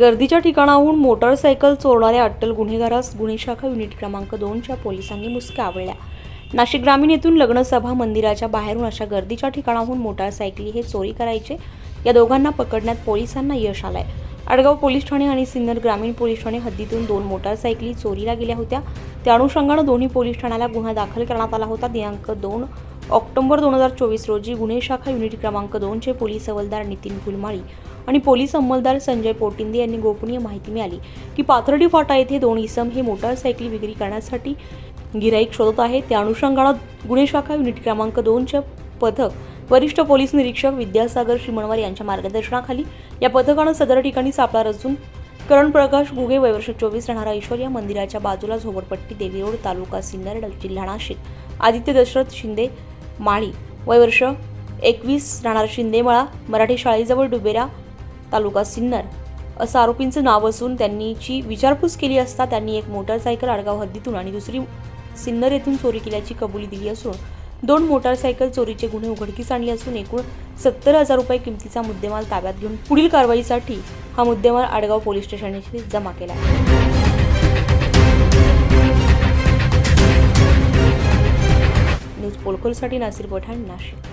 गर्दीच्या ठिकाणाहून मोटारसायकल चोरणाऱ्या अट्टल गुन्हेगारास गुन्हे शाखा युनिट क्रमांक दोनच्या पोलिसांनी मुसक्या आवळल्या. नाशिक ग्रामीण येथून लग्नसभा मंदिराच्या बाहेरून अशा गर्दीच्या ठिकाणाहून मोटारसायकली हे चोरी करायचे या दोघांना पकडण्यात पोलिसांना यश आलंय. आडगाव पोलीस ठाणे आणि सिन्नर ग्रामीण पोलीस ठाणे हद्दीतून दोन मोटारसायकली चोरीला गेल्या होत्या. त्या अनुषंगानं दोन्ही पोलीस ठाण्याला गुन्हा दाखल करण्यात आला होता. दिनांक दोन ऑक्टोबर दोन हजार चोवीस रोजी गुन्हे शाखा युनिट क्रमांक दोनचे पोलीस हवालदार नितीन फुलमाळी आणि पोलीस अंमलदार संजय पोटिंदे यांनी गोपनीय माहिती मिळाली की पाथर्डी फाटा येथे दोन इसम हे मोटारसायकली विक्री करण्यासाठी गिराईक शोधत आहे. त्या अनुषंगानं गुन्हे शाखा युनिट क्रमांक दोनचे पथक वरिष्ठ पोलीस निरीक्षक विद्यासागर श्रीमणवार यांच्या मार्गदर्शनाखाली या पथकानं सदर ठिकाणी सापळा रचून करण प्रकाश गुगे वयवर्ष चोवीस राहणारा ईश्वर या मंदिराच्या बाजूला झोपडपट्टी देवीरोड तालुका सिन्नर जिल्हा नाशिक. आदित्य दशरथ शिंदे माळी. वयवर्ष एकवीस राहणार शिंदेमळा मराठी शाळेजवळ डुबेरा तालुका सिन्नर. असं आरोपींचं नाव असून त्यांनीची विचारपूस केली असता त्यांनी एक मोटारसायकल आडगाव हद्दीतून आणि दुसरी सिन्नर येथून चोरी केल्याची कबुली दिली असून दोन मोटारसायकल चोरीचे गुन्हे उघडकीस आणले असून एकूण सत्तर हजार रुपये किमतीचा मुद्देमाल ताब्यात घेऊन पुढील कारवाईसाठी हा मुद्देमाल आडगाव पोलीस स्टेशनशी जमा केला न्यूज नासिर पठाण नाशिक.